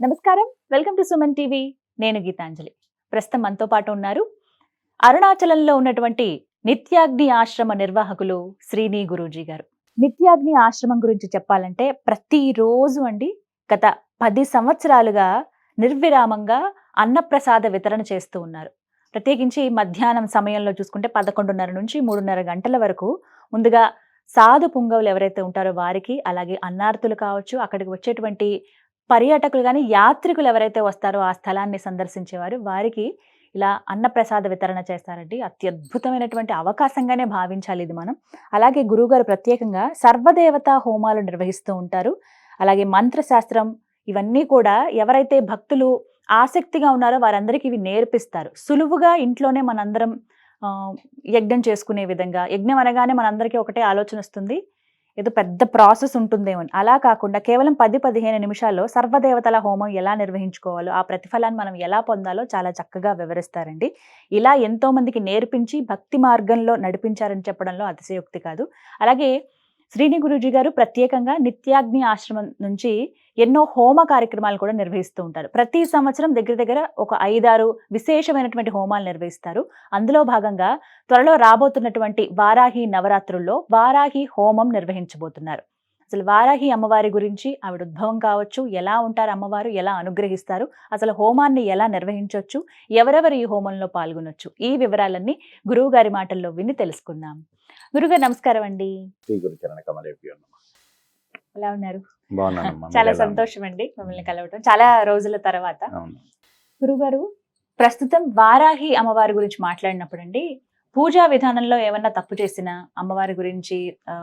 నమస్కారం. Welcome to Suman TV. నేను గీతాంజలి. ప్రస్తుతం మనతో పాటు ఉన్నారు అరుణాచలంలో ఉన్నటువంటి నిత్యాగ్ని ఆశ్రమ నిర్వాహకులు శ్రీని గురూజీ గారు. నిత్యాగ్ని ఆశ్రమం గురించి చెప్పాలంటే ప్రతిరోజు అండి గత పది సంవత్సరాలుగా నిర్విరామంగా అన్నప్రసాద వితరణ చేస్తూ ఉన్నారు. ప్రత్యేకించి మధ్యాహ్నం సమయంలో చూసుకుంటే పదకొండున్నర నుంచి మూడున్నర గంటల వరకు ముందుగా సాధు పుంగవులు ఎవరైతే ఉంటారో వారికి అలాగే అన్నార్థులు కావచ్చు అక్కడికి వచ్చేటువంటి పర్యాటకులు కానీ యాత్రికులు ఎవరైతే వస్తారో ఆ స్థలాన్ని సందర్శించేవారు వారికి ఇలా అన్నప్రసాద వితరణ చేస్తారండి. అత్యద్భుతమైనటువంటి అవకాశంగానే భావించాలి ఇది మనం. అలాగే గురువుగారు ప్రత్యేకంగా సర్వదేవత హోమాలు నిర్వహిస్తూ ఉంటారు. అలాగే మంత్రశాస్త్రం ఇవన్నీ కూడా ఎవరైతే భక్తులు ఆసక్తిగా ఉన్నారో వారందరికీ ఇవి నేర్పిస్తారు. సులువుగా ఇంట్లోనే మనందరం యజ్ఞం చేసుకునే విధంగా. యజ్ఞం అనగానే మనందరికీ ఒకటే ఆలోచన వస్తుంది. ఏదో పెద్ద ప్రాసెస్ ఉంటుందేమో అని. అలా కాకుండా కేవలం పది పదిహేను నిమిషాల్లో సర్వదేవతల హోమం ఎలా నిర్వహించుకోవాలో ఆ ప్రతిఫలాన్ని మనం ఎలా పొందాలో చాలా చక్కగా వివరిస్తారండి ఇలా ఎంతోమందికి నేర్పించి భక్తి మార్గంలో నడిపించారని చెప్పడంలో అతిశయోక్తి కాదు అలాగే శ్రీని గురూజీ గారు ప్రత్యేకంగా నిత్యాగ్ని ఆశ్రమం నుంచి ఎన్నో హోమ కార్యక్రమాలు కూడా నిర్వహిస్తూ ఉంటారు. ప్రతి సంవత్సరం దగ్గర దగ్గర ఒక ఐదారు విశేషమైనటువంటి హోమాలు నిర్వహిస్తారు. అందులో భాగంగా త్వరలో రాబోతున్నటువంటి వారాహి నవరాత్రుల్లో వారాహి హోమం నిర్వహించబోతున్నారు. అసలు వారాహి అమ్మవారి గురించి ఆవిడ ఉద్భవం కావచ్చు ఎలా ఉంటారు అమ్మవారు ఎలా అనుగ్రహిస్తారు అసలు హోమాన్ని ఎలా నిర్వహించవచ్చు ఎవరెవరు ఈ హోమంలో పాల్గొనొచ్చు ఈ వివరాలన్నీ గురువు గారి మాటల్లో విని తెలుసుకుందాం. గురుగారు నమస్కారం అండి. ఎలా ఉన్నారు? చాలా? సంతోషం అండి మిమ్మల్ని కలవటం చాలా రోజుల తర్వాత. గురుగారు ప్రస్తుతం వారాహి అమ్మవారి గురించి మాట్లాడినప్పుడు అండి పూజా విధానంలో ఏమన్నా తప్పు చేసిన అమ్మవారి గురించి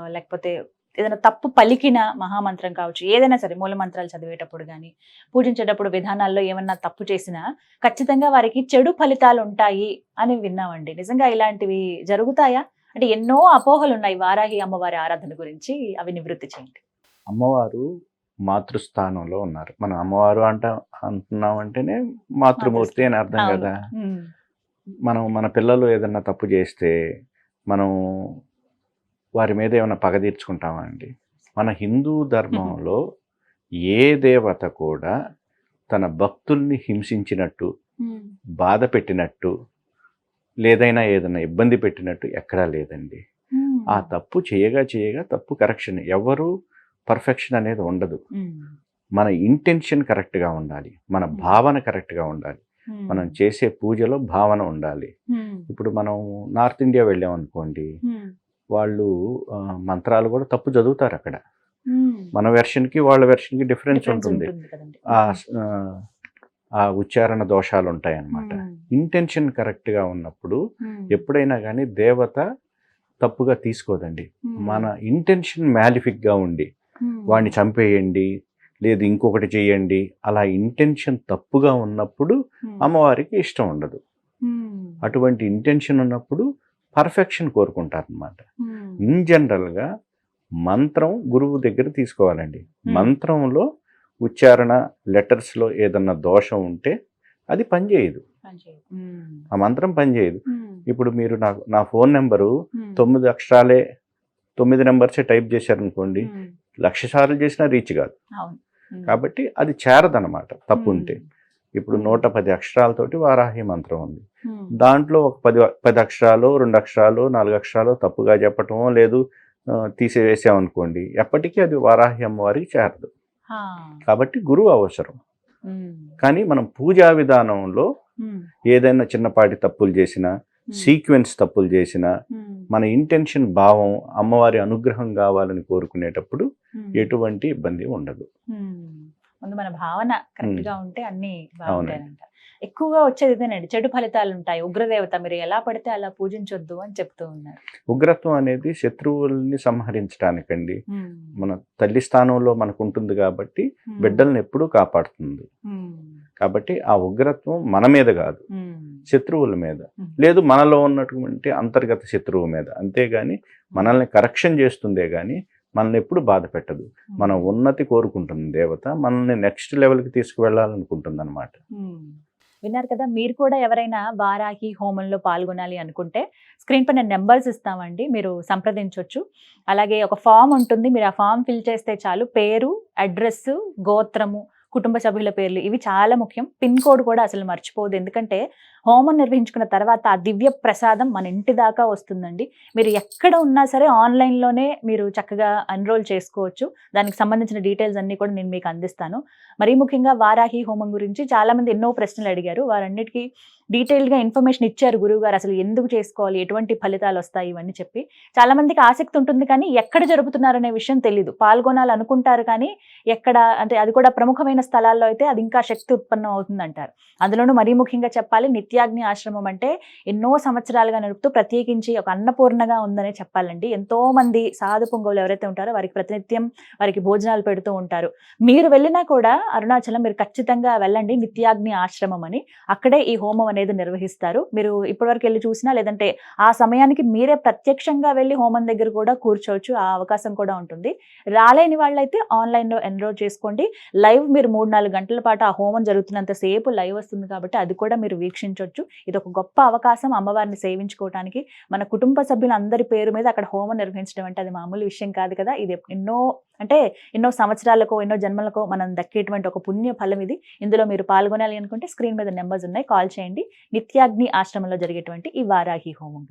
లేకపోతే ఏదైనా తప్పు పలికిన మహామంత్రం కావచ్చు ఏదైనా సరే మూల మంత్రాలు చదివేటప్పుడు కానీ పూజించేటప్పుడు విధానాల్లో ఏమన్నా తప్పు చేసినా ఖచ్చితంగా వారికి చెడు ఫలితాలు ఉంటాయి అని విన్నామండి. నిజంగా ఇలాంటివి జరుగుతాయా? అంటే ఎన్నో అపోహలు ఉన్నాయి వారాహి అమ్మవారి ఆరాధన గురించి అవి నివృత్తి చేయండి. అమ్మవారు మాతృస్థానంలో ఉన్నారు. మనం అమ్మవారు అంట అంటున్నాం అంటేనే మాతృమూర్తి అని అర్థం. కదా? మనం మన పిల్లలు ఏదన్నా తప్పు చేస్తే మనం వారి మీద ఏమైనా పగ తీర్చుకుంటామా అండి? మన హిందూ ధర్మంలో ఏ దేవత కూడా తన భక్తుల్ని హింసించినట్టు బాధ పెట్టినట్టు లేదైనా ఏదైనా ఇబ్బంది పెట్టినట్టు ఎక్కడా లేదండి. ఆ తప్పు చేయగా చేయగా తప్పు కరెక్షన్ ఎవరు పర్ఫెక్షన్ అనేది ఉండదు. మన ఇంటెన్షన్ కరెక్ట్గా ఉండాలి. మన భావన కరెక్ట్గా ఉండాలి. మనం చేసే పూజలో భావన ఉండాలి. ఇప్పుడు మనం నార్త్ ఇండియా వెళ్ళాం అనుకోండి వాళ్ళు మంత్రాలు కూడా తప్పు చదువుతారు అక్కడ. మన వెర్షన్కి వాళ్ళ వెర్షన్కి డిఫరెన్స్ ఉంటుంది. ఆ ఉచ్చారణ దోషాలు ఉంటాయి అన్నమాట ఇంటెన్షన్ కరెక్ట్గా ఉన్నప్పుడు ఎప్పుడైనా కానీ దేవత తప్పుగా తీసుకోదండి. మన ఇంటెన్షన్ మ్యాలిఫిక్గా ఉండి వాడిని చంపేయండి లేదు ఇంకొకటి చేయండి అలా ఇంటెన్షన్ తప్పుగా ఉన్నప్పుడు అమ్మవారికి ఇష్టం ఉండదు. అటువంటి ఇంటెన్షన్ ఉన్నప్పుడు పర్ఫెక్షన్ కోరుకుంటారు అనమాట ఉమ్, ఇన్ జనరల్గా మంత్రం గురువు దగ్గర తీసుకోవాలండి. మంత్రంలో ఉచ్చారణ లెటర్స్లో ఏదన్నా దోషం ఉంటే అది పనిచేయదు. ఆ మంత్రం పనిచేయదు. ఇప్పుడు మీరు నాకు నా ఫోన్ నెంబరు తొమ్మిది అక్షరాలే తొమ్మిది నెంబర్సే టైప్ చేశారనుకోండి లక్ష సార్లు చేసినా రీచ్ కాదు. కాబట్టి అది చేరదనమాట తప్పు ఉంటే ఇప్పుడు నూట పది అక్షరాలతోటి వారాహి మంత్రం ఉంది. దాంట్లో ఒక పది పది అక్షరాలు రెండు అక్షరాలు నాలుగు అక్షరాలు తప్పుగా చెప్పటమో లేదు తీసివేసామనుకోండి ఎప్పటికీ అది వారాహి అమ్మవారికి చేరదు. కాబట్టి గురువు అవసరం. కానీ మనం పూజా విధానంలో ఏదైనా చిన్నపాటి తప్పులు చేసినా ఉమ్, సీక్వెన్స్ తప్పులు చేసినా ఉమ్, మన ఇంటెన్షన్ భావం అమ్మవారి అనుగ్రహం కావాలని కోరుకునేటప్పుడు ఎటువంటి ఇబ్బంది ఉండదు. ముందు మన భావన కరెక్ట్గా ఉంటే అన్ని. బాగుంటాయంట. ఎక్కువగా వచ్చేది ఇదేనండి చెడు ఫలితాలు ఉంటాయి ఉగ్రదేవత మీరు ఎలా పడితే అలా పూజించొద్దు అని చెప్తూ ఉన్నారు. ఉగ్రత్వం అనేది శత్రువుల్ని సంహరించడానికండి మన తల్లి స్థానంలో మనకు ఉంటుంది కాబట్టి బిడ్డల్ని ఎప్పుడూ కాపాడుతుంది. కాబట్టి ఆ ఉగ్రత్వం మన మీద కాదు శత్రువుల మీద. లేదు మనలో ఉన్నటువంటి అంతర్గత శత్రువు మీద. అంతేగాని మనల్ని కరెక్షన్ చేస్తుందే కానీ మనల్ని ఎప్పుడు బాధ పెట్టదు. మన ఉన్నతి కోరుకుంటుంది దేవత మనల్ని నెక్స్ట్ లెవెల్కి తీసుకువెళ్ళాలనుకుంటుంది అనమాట. విన్నారు కదా మీరు కూడా ఎవరైనా వారాహి హోమంలో పాల్గొనాలి అనుకుంటే స్క్రీన్ పైన నెంబర్స్ ఇస్తామండి మీరు సంప్రదించవచ్చు అలాగే ఒక ఫామ్ ఉంటుంది మీరు ఆ ఫామ్ ఫిల్ చేస్తే చాలు. పేరు అడ్రస్ గోత్రము కుటుంబ సభ్యుల పేర్లు ఇవి చాలా ముఖ్యం. పిన్ కోడ్ కూడా అసలు మర్చిపోదు ఎందుకంటే హోమం నిర్వహించుకున్న తర్వాత ఆ దివ్య ప్రసాదం మన ఇంటి దాకా వస్తుందండి. మీరు ఎక్కడ ఉన్నా సరే ఆన్లైన్లోనే మీరు చక్కగా ఎన్రోల్ చేసుకోవచ్చు. దానికి సంబంధించిన డీటెయిల్స్ అన్ని కూడా నేను మీకు అందిస్తాను. మరీ ముఖ్యంగా వారాహి హోమం గురించి చాలా మంది ఎన్నో ప్రశ్నలు అడిగారు. వారన్నిటికీ డీటెయిల్డ్గా ఇన్ఫర్మేషన్ ఇచ్చారు గురువు గారు అసలు ఎందుకు చేసుకోవాలి? ఎటువంటి ఫలితాలు వస్తాయి? ఇవన్నీ చెప్పి చాలా మందికి ఆసక్తి ఉంటుంది కానీ ఎక్కడ జరుపుతున్నారనే విషయం తెలియదు పాల్గొనాలి అనుకుంటారు కానీ ఎక్కడ అంటే అది కూడా ప్రముఖమైన స్థలాల్లో అయితే అది ఇంకా శక్తి ఉత్పన్నం అవుతుంది అంటారు అందులోనూ మరీ ముఖ్యంగా చెప్పాలి నిత్యాగ్ని ఆశ్రమం అంటే ఎన్నో సంవత్సరాలుగా నడుపుతూ ప్రత్యేకించి ఒక అన్నపూర్ణగా ఉందనే చెప్పాలండి. ఎంతో మంది సాధు పొంగవులు ఎవరైతే ఉంటారో వారికి ప్రతినిత్యం వారికి భోజనాలు పెడుతూ ఉంటారు. మీరు వెళ్ళినా కూడా అరుణాచలం మీరు ఖచ్చితంగా వెళ్ళండి నిత్యాగ్ని ఆశ్రమం అని. అక్కడే ఈ హోమం అనేది నిర్వహిస్తారు. మీరు ఇప్పటివరకు వెళ్ళి చూసినా లేదంటే ఆ సమయానికి మీరే ప్రత్యక్షంగా వెళ్ళి హోమం దగ్గర కూడా కూర్చోవచ్చు. ఆ అవకాశం కూడా ఉంటుంది. రాలేని వాళ్ళైతే ఆన్లైన్లో ఎన్రోల్ చేసుకోండి. లైవ్ మీరు మూడు నాలుగు గంటల పాటు ఆ హోమం జరుగుతున్నంత సేపు లైవ్ వస్తుంది కాబట్టి అది కూడా మీరు వీక్షించవచ్చు ఇది ఒక గొప్ప అవకాశం అమ్మవారిని సేవించుకోవడానికి మన కుటుంబ సభ్యులందరి పేరు మీద అక్కడ హోమం నిర్వహించడం అంటే అది మామూలు విషయం కాదు కదా. ఇది ఎన్నో అంటే ఎన్నో సంవత్సరాలకో ఎన్నో జన్మలకో మనం దక్కేటువంటి ఒక పుణ్య ఫలం ఇది. ఇందులో మీరు పాల్గొనాలి అనుకుంటే స్క్రీన్ మీద నెంబర్స్ ఉన్నాయి. కాల్ చేయండి. నిత్యాగ్ని ఆశ్రమంలో జరిగేటువంటి ఈ వారాహి హోమం